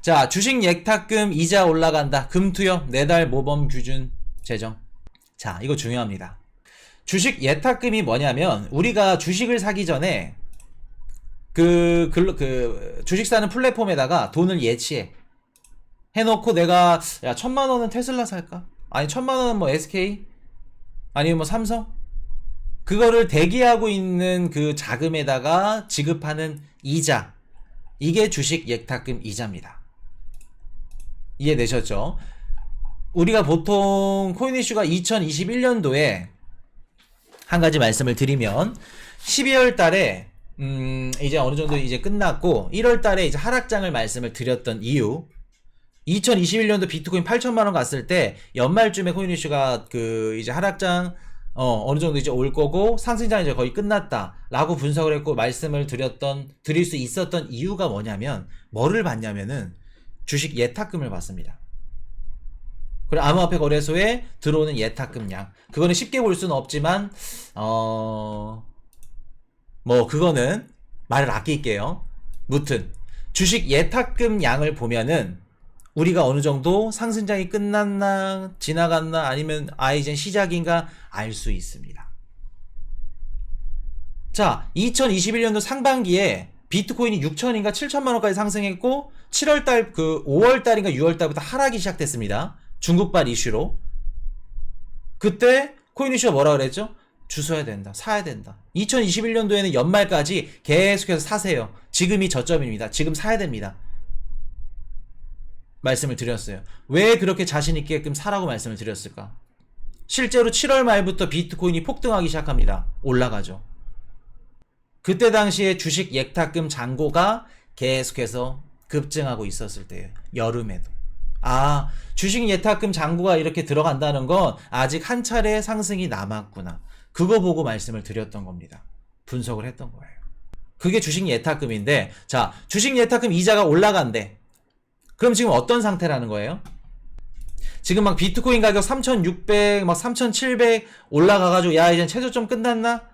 자, 주식 예탁금 이자 올라간다. 금투여 네달 모범 규준 제정. 자, 이거 중요합니다. 주식 예탁금이 뭐냐면 우리가 주식을 사기 전에 그, 그, 그 주식 사는 플랫폼에다가 돈을 예치해. 해놓고 내가 야 천만 원은 테슬라 살까? 아니 천만 원은 뭐 SK? 아니면 뭐 삼성? 그거를 대기하고 있는 그 자금에다가 지급하는 이자 이게 주식 예탁금 이자입니다. 이해되셨죠? 우리가 보통 코인 이슈가 2021년도에 한 가지 말씀을 드리면 12월 달에 음 이제 어느 정도 이제 끝났고 1월 달에 이제 하락장을 말씀을 드렸던 이유 2021년도 비트코인 8천만 원 갔을 때 연말쯤에 코인 이슈가 그 이제 하락장 어 어느 정도 이제 올 거고 상승장 이제 거의 끝났다라고 분석을 했고 말씀을 드렸던 드릴 수 있었던 이유가 뭐냐면 뭐를 봤냐면은 주식 예탁금을 봤습니다. 그리고 암호화폐 거래소에 들어오는 예탁금량 그거는 쉽게 볼 수는 없지만 어 뭐 그거는 말을 아낄게요. 무튼 주식 예탁금 양을 보면은 우리가 어느 정도 상승장이 끝났나 지나갔나 아니면 아 이젠 시작인가 알 수 있습니다. 자, 2021년도 상반기에 비트코인이 6천인가 7천만 원까지 상승했고 7월 달 그 5월 달인가 6월 달부터 하락이 시작됐습니다. 중국발 이슈로. 그때 코인 이슈가 뭐라 그랬죠? 주셔야 된다. 사야 된다. 2021년도에는 연말까지 계속해서 사세요. 지금이 저점입니다. 지금 사야 됩니다. 말씀을 드렸어요. 왜 그렇게 자신 있게끔 사라고 말씀을 드렸을까? 실제로 7월 말부터 비트코인이 폭등하기 시작합니다. 올라가죠. 그때 당시에 주식 예탁금 잔고가 계속해서 급증하고 있었을 때예요. 여름에도. 아, 주식 예탁금 잔고가 이렇게 들어간다는 건 아직 한 차례 상승이 남았구나. 그거 보고 말씀을 드렸던 겁니다. 분석을 했던 거예요. 그게 주식 예탁금인데, 자, 주식 예탁금 이자가 올라간대. 그럼 지금 어떤 상태라는 거예요? 지금 막 비트코인 가격 3,600, 막 3,700 올라가가지고, 야, 이제 최저점 끝났나?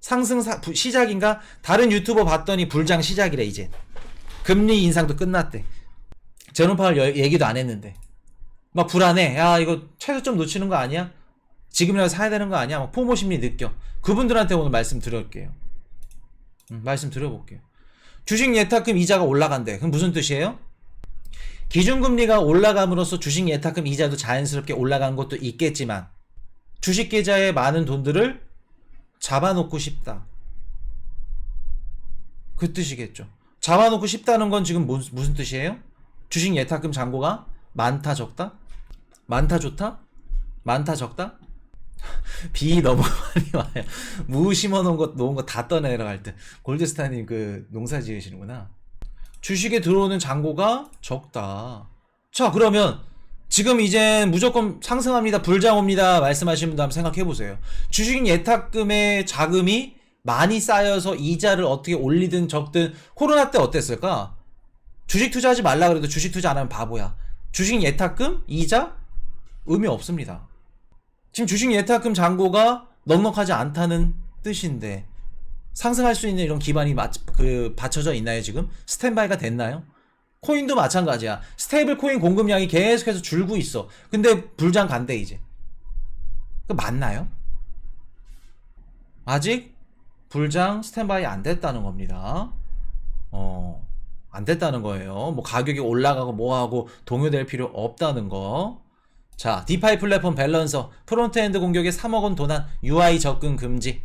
상승 사- 부- 시작인가? 다른 유튜버 봤더니 불장 시작이래, 이제. 금리 인상도 끝났대. 제롬 파월 여- 얘기도 안 했는데. 막 불안해. 야, 이거 최저점 놓치는 거 아니야? 지금이라도 사야 되는 거 아니야? 막 포모 심리 느껴. 그분들한테 오늘 말씀 드릴게요. 음, 말씀 드려볼게요. 주식 예탁금 이자가 올라간대. 그럼 무슨 뜻이에요? 기준금리가 올라감으로써 주식 예탁금 이자도 자연스럽게 올라간 것도 있겠지만 주식 계좌에 많은 돈들을 잡아놓고 싶다. 그 뜻이겠죠. 잡아놓고 싶다는 건 지금 무슨, 무슨 뜻이에요? 주식 예탁금 잔고가 많다 적다? 많다 좋다? 많다 적다? 비 너무 많이 와요. 무 심어 놓은 거 놓은 거 다 떠내려갈 때 골드스타님 그 농사 지으시는구나. 주식에 들어오는 잔고가 적다. 자 그러면 지금 이제 무조건 상승합니다. 불장 옵니다. 말씀하시는 분들 한번 생각해 보세요. 주식 예탁금의 자금이 많이 쌓여서 이자를 어떻게 올리든 적든 코로나 때 어땠을까? 주식 투자하지 말라 그래도 주식 투자 안 하면 바보야. 주식 예탁금 이자 의미 없습니다. 지금 주식 예탁금 잔고가 넉넉하지 않다는 뜻인데 상승할 수 있는 이런 기반이 마, 그 받쳐져 있나요 지금? 스탠바이가 됐나요? 코인도 마찬가지야. 스테이블 코인 공급량이 계속해서 줄고 있어. 근데 불장 간대 이제. 그 맞나요? 아직 불장 스탠바이 안 됐다는 겁니다. 어, 안 됐다는 거예요. 뭐 가격이 올라가고 뭐하고 동요될 필요 없다는 거. 자, 디파이 플랫폼 밸런서, 프론트엔드 공격에 3억 원 도난, UI 접근 금지.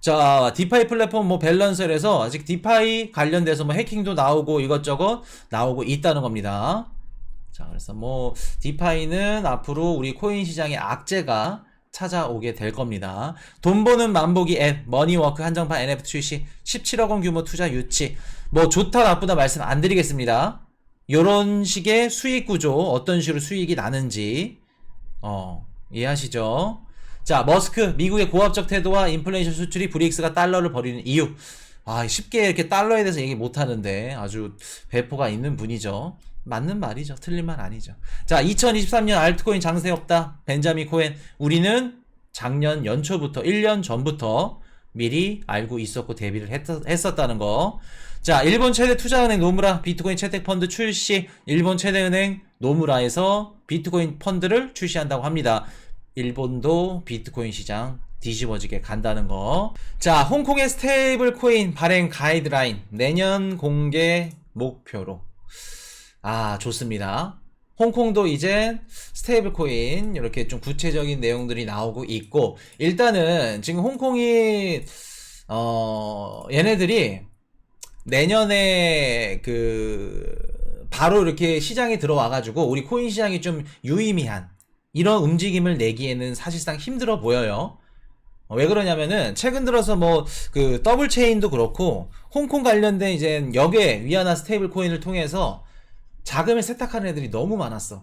자, 디파이 플랫폼 뭐 밸런서에서 아직 디파이 관련돼서 뭐 해킹도 나오고 이것저것 나오고 있다는 겁니다. 자, 그래서 뭐 디파이는 앞으로 우리 코인 시장의 악재가 찾아오게 될 겁니다. 돈 버는 만보기 앱, 머니워크 한정판 NFT 출시, 17억 원 규모 투자 유치. 뭐 좋다 나쁘다 말씀 안 드리겠습니다. 요런 식의 수익 구조, 어떤 식으로 수익이 나는지, 어, 이해하시죠? 자, 머스크, 미국의 고압적 태도와 인플레이션 수출이 브릭스가 달러를 버리는 이유. 아, 쉽게 이렇게 달러에 대해서 얘기 못 하는데 아주 배포가 있는 분이죠. 맞는 말이죠. 틀린 말 아니죠. 자, 2023년 알트코인 장세 없다. 벤자민 코엔. 우리는 작년 연초부터, 1년 전부터 미리 알고 있었고 대비를 했, 했었다는 거. 자, 일본 최대 투자은행 노무라 비트코인 채택 펀드 출시. 일본 최대 은행 노무라에서 비트코인 펀드를 출시한다고 합니다. 일본도 비트코인 시장 뒤집어지게 간다는 거. 자, 홍콩의 스테이블 코인 발행 가이드라인 내년 공개 목표로. 아, 좋습니다. 홍콩도 이제 스테이블 코인 이렇게 좀 구체적인 내용들이 나오고 있고 일단은 지금 홍콩이 어 얘네들이 내년에 그 바로 이렇게 시장에 들어와 가지고 우리 코인 시장이 좀 유의미한 이런 움직임을 내기에는 사실상 힘들어 보여요. 어, 왜 그러냐면은 최근 들어서 뭐 그 더블 체인도 그렇고 홍콩 관련된 이제 역의 위안화 스테이블 코인을 통해서 자금을 세탁하는 애들이 너무 많았어.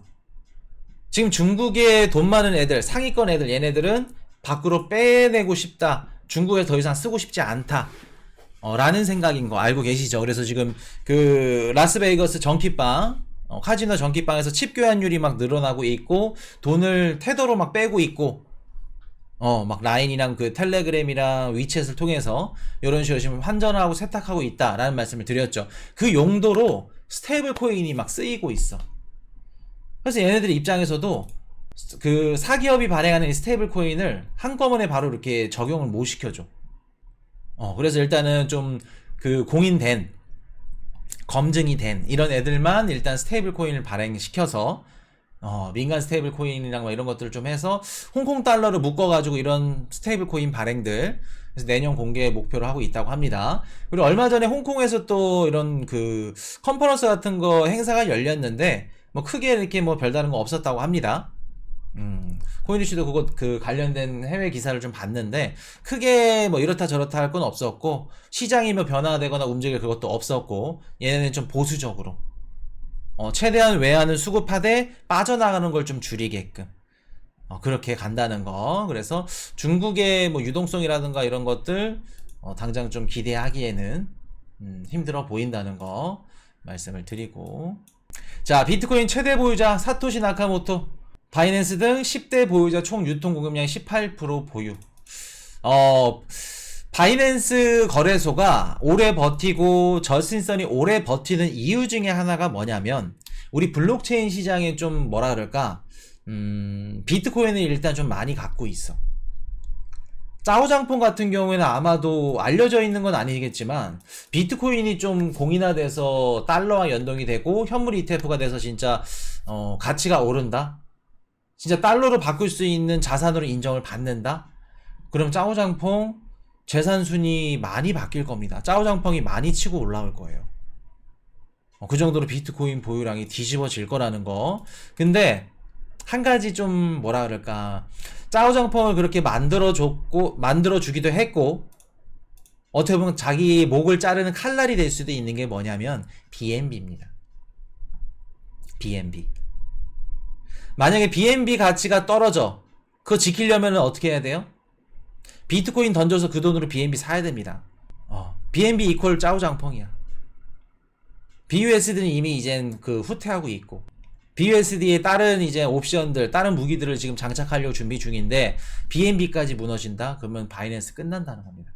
지금 중국에 돈 많은 애들, 상위권 애들, 얘네들은 밖으로 빼내고 싶다. 중국에 더 이상 쓰고 싶지 않다. 어, 라는 생각인 거 알고 계시죠? 그래서 지금 그 라스베이거스 전기빵, 어, 카지노 전기빵에서 칩 교환율이 막 늘어나고 있고, 돈을 테더로 막 빼고 있고, 어, 막 라인이랑 그 텔레그램이랑 위챗을 통해서 이런 식으로 지금 환전하고 세탁하고 있다라는 말씀을 드렸죠. 그 용도로 스테이블 코인이 막 쓰이고 있어. 그래서 얘네들 입장에서도 그 사기업이 발행하는 이 스테이블 코인을 한꺼번에 바로 이렇게 적용을 못 시켜줘. 어, 그래서 일단은 좀 그 공인된, 검증이 된 이런 애들만 일단 스테이블 코인을 발행시켜서 어, 민간 스테이블 코인이랑 뭐 이런 것들을 좀 해서 홍콩 달러를 묶어가지고 이런 스테이블 코인 발행들 그래서 내년 공개 목표로 하고 있다고 합니다. 그리고 얼마 전에 홍콩에서 또 이런 그 컨퍼런스 같은 거 행사가 열렸는데 뭐 크게 이렇게 뭐 별다른 거 없었다고 합니다. 음, 코인이슈도 그거 그 관련된 해외 기사를 좀 봤는데 크게 뭐 이렇다 저렇다 할 건 없었고 시장이 뭐 변화되거나 움직일 그것도 없었고 얘네는 좀 보수적으로 어, 최대한 외환을 수급하되 빠져나가는 걸 좀 줄이게끔 어, 그렇게 간다는 거. 그래서 중국의 뭐 유동성이라든가 이런 것들 어, 당장 좀 기대하기에는 음, 힘들어 보인다는 거 말씀을 드리고 자 비트코인 최대 보유자 사토시 나카모토 바이낸스 등 10대 보유자 총 유통 공급량 18% 보유 어 바이낸스 거래소가 오래 버티고 저신선이 오래 버티는 이유 중에 하나가 뭐냐면 우리 블록체인 시장에 좀 뭐라 그럴까 음, 비트코인을 일단 좀 많이 갖고 있어. 짜오장폰 같은 경우에는 아마도 알려져 있는 건 아니겠지만 비트코인이 좀 공인화돼서 달러와 연동이 되고 현물 ETF가 돼서 진짜 어, 가치가 오른다. 진짜 달러로 바꿀 수 있는 자산으로 인정을 받는다. 그럼 짜오장퐁 재산 순위 많이 바뀔 겁니다. 짜오장펑이 많이 치고 올라올 거예요. 어, 그 정도로 비트코인 보유량이 뒤집어질 거라는 거. 근데 한 가지 좀 뭐라 그럴까 짜오장펑을 그렇게 만들어 줬고 만들어 주기도 했고 어떻게 보면 자기 목을 자르는 칼날이 될 수도 있는 게 뭐냐면 BNB입니다. BNB. 만약에 BNB 가치가 떨어져 그거 지키려면 어떻게 해야 돼요? 비트코인 던져서 그 돈으로 BNB 사야 됩니다. 어, BNB 이퀄 짜오장펑이야. BUSD는 이미 이젠 그 후퇴하고 있고 BUSD에 다른 이제 옵션들, 다른 무기들을 지금 장착하려고 준비 중인데 BNB까지 무너진다? 그러면 바이낸스 끝난다는 겁니다.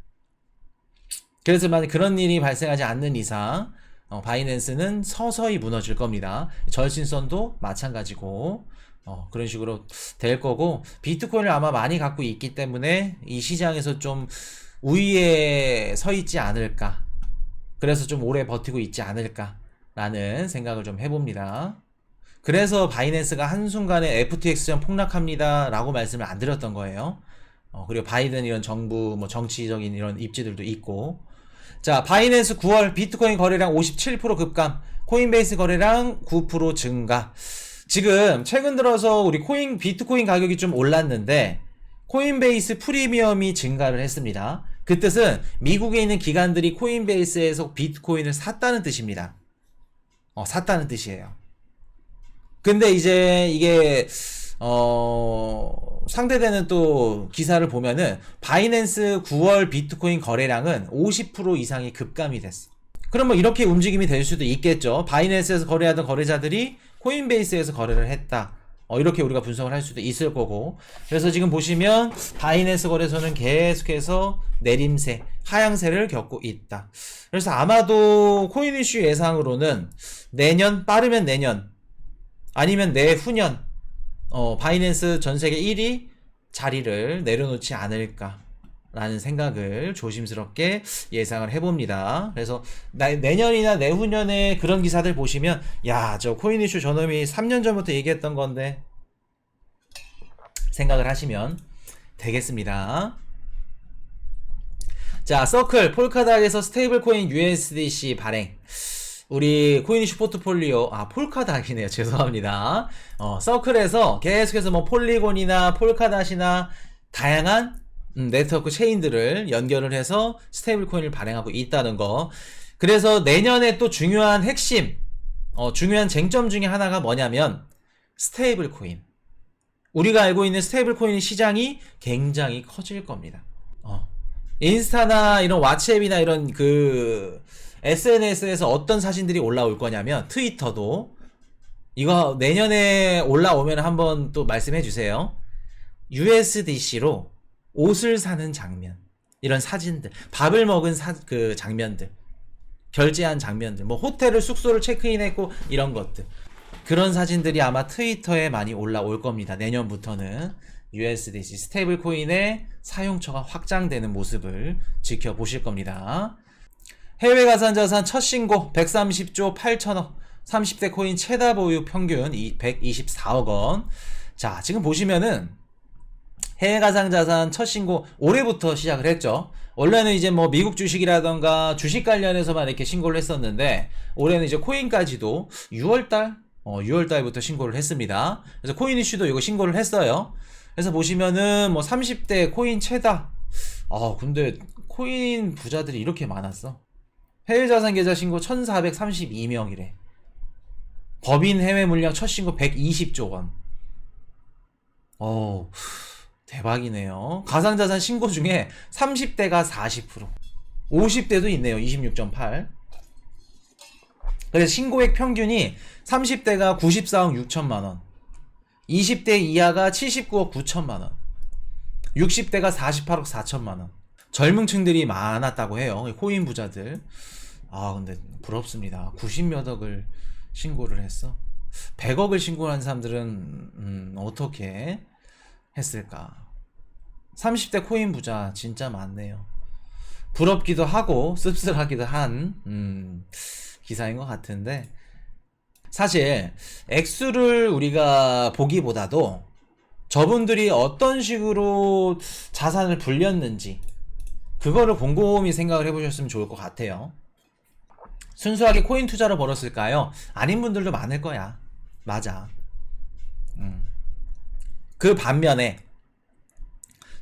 그래서 만약 그런 일이 발생하지 않는 이상 어, 바이낸스는 서서히 무너질 겁니다. 절신선도 마찬가지고 어, 그런 식으로 될 거고 비트코인을 아마 많이 갖고 있기 때문에 이 시장에서 좀 우위에 서 있지 않을까. 그래서 좀 오래 버티고 있지 않을까라는 생각을 좀 해봅니다. 그래서 바이낸스가 한순간에 FTX전 폭락합니다. 라고 말씀을 안 드렸던 거예요. 어, 그리고 바이든 이런 정부, 뭐 정치적인 이런 입지들도 있고. 자, 바이낸스 9월 비트코인 거래량 57% 급감, 코인베이스 거래량 9% 증가. 지금 최근 들어서 우리 코인, 비트코인 가격이 좀 올랐는데, 코인베이스 프리미엄이 증가를 했습니다. 그 뜻은 미국에 있는 기관들이 코인베이스에서 비트코인을 샀다는 뜻입니다. 어, 샀다는 뜻이에요. 근데 이제 이게 어 상대되는 또 기사를 보면은 바이낸스 9월 비트코인 거래량은 50% 이상이 급감이 됐어. 그럼 뭐 이렇게 움직임이 될 수도 있겠죠. 바이낸스에서 거래하던 거래자들이 코인베이스에서 거래를 했다. 어, 이렇게 우리가 분석을 할 수도 있을 거고. 그래서 지금 보시면 바이낸스 거래소는 계속해서 내림세, 하향세를 겪고 있다. 그래서 아마도 코인 이슈 예상으로는 내년, 빠르면 내년, 아니면 내후년, 어, 바이낸스 전 세계 1위 자리를 내려놓지 않을까. 라는 생각을 조심스럽게 예상을 해봅니다. 그래서 나- 내년이나 내후년에 그런 기사들 보시면 야 저 코인 이슈 저놈이 3년 전부터 얘기했던 건데 생각을 하시면 되겠습니다. 자 서클 폴카닥에서 스테이블 코인 USDC 발행 우리 코인 이슈 포트폴리오 아 폴카닥이네요 죄송합니다 어 서클에서 계속해서 뭐 폴리곤이나 폴카닥이나 다양한 음, 네트워크 체인들을 연결을 해서 스테이블 코인을 발행하고 있다는 거 그래서 내년에 또 중요한 핵심 어, 중요한 쟁점 중에 하나가 뭐냐면 스테이블 코인 우리가 알고 있는 스테이블 코인 시장이 굉장히 커질 겁니다 어. 인스타나 이런 왓츠앱이나 이런 그 SNS에서 어떤 사진들이 올라올 거냐면 트위터도 이거 내년에 올라오면 한번 또 말씀해 주세요. USDC로 옷을 사는 장면. 이런 사진들. 밥을 먹은 사, 그 장면들. 결제한 장면들. 뭐 호텔을 숙소를 체크인했고 이런 것들. 그런 사진들이 아마 트위터에 많이 올라올 겁니다. 내년부터는. USDC 스테이블 코인의 사용처가 확장되는 모습을 지켜보실 겁니다. 해외 가상자산 첫 신고 130조 8천억. 30대 코인 최다 보유 평균 이- 124억 원. 자, 지금 보시면은 해외 가상자산 첫 신고 올해부터 시작을 했죠. 원래는 이제 뭐 미국 주식이라던가 주식 관련해서만 이렇게 신고를 했었는데 올해는 이제 코인까지도 6월달 어, 6월달부터 신고를 했습니다. 그래서 코인 이슈도 이거 신고를 했어요. 그래서 보시면은 뭐 30대 코인 최다. 아 근데 코인 부자들이 이렇게 많았어. 해외 자산 계좌 신고 1,432명이래. 법인 해외 물량 첫 신고 120조 원. 어 대박이네요. 가상자산 신고 중에 30대가 40%, 50대도 있네요. 26.8. 그래서 신고액 평균이 30대가 94억 6천만 원, 20대 이하가 79억 9천만 원, 60대가 48억 4천만 원. 젊은 층들이 많았다고 해요. 코인 부자들. 아, 근데 부럽습니다. 90몇 억을 신고를 했어. 100억을 신고한 사람들은 음, 어떻게 했을까? 30대 코인 부자 진짜 많네요. 부럽기도 하고 씁쓸하기도 한 음, 기사인 것 같은데 사실 액수를 우리가 보기보다도 저분들이 어떤 식으로 자산을 불렸는지 그거를 곰곰이 생각을 해보셨으면 좋을 것 같아요. 순수하게 코인 투자로 벌었을까요? 아닌 분들도 많을 거야. 맞아. 음. 그 반면에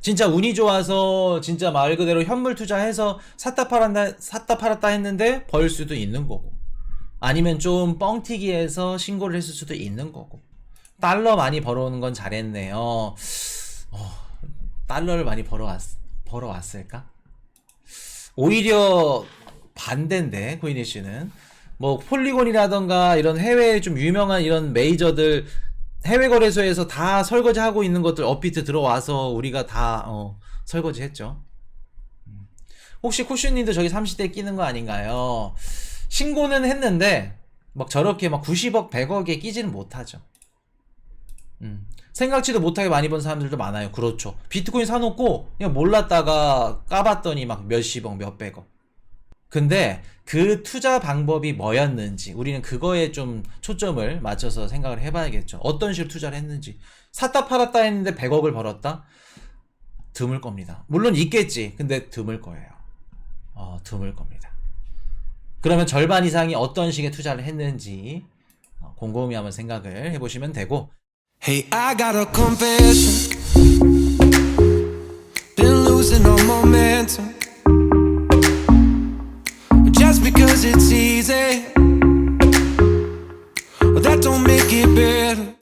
진짜 운이 좋아서 진짜 말 그대로 현물 투자해서 샀다 팔았다 샀다 팔았다 했는데 벌 수도 있는 거고 아니면 좀 뻥튀기해서 신고를 했을 수도 있는 거고 달러 많이 벌어오는 건 잘했네요. 어, 달러를 많이 벌어왔 벌어왔을까? 오히려 반대인데 코인이슈는 뭐 폴리곤이라던가 이런 해외 좀 유명한 이런 메이저들 해외 거래소에서 다 설거지 하고 있는 것들 업비트 들어와서 우리가 다 어, 설거지 했죠. 음. 혹시 쿠슈님도 저기 30대 끼는 거 아닌가요? 신고는 했는데 막 저렇게 막 90억, 100억에 끼지는 못하죠. 음. 생각지도 못하게 많이 번 사람들도 많아요. 그렇죠. 비트코인 사놓고 그냥 몰랐다가 까봤더니 막 몇십억, 몇백억. 근데 그 투자 방법이 뭐였는지 우리는 그거에 좀 초점을 맞춰서 생각을 해봐야겠죠. 어떤 식으로 투자를 했는지. 샀다 팔았다 했는데 100억을 벌었다? 드물 겁니다. 물론 있겠지. 근데 드물 거예요. 어, 드물 겁니다. 그러면 절반 이상이 어떤 식의 투자를 했는지 어, 곰곰이 한번 생각을 해보시면 되고 Hey, I got a confession. Been losing all momentum. Because it's easy, well, that don't make it better.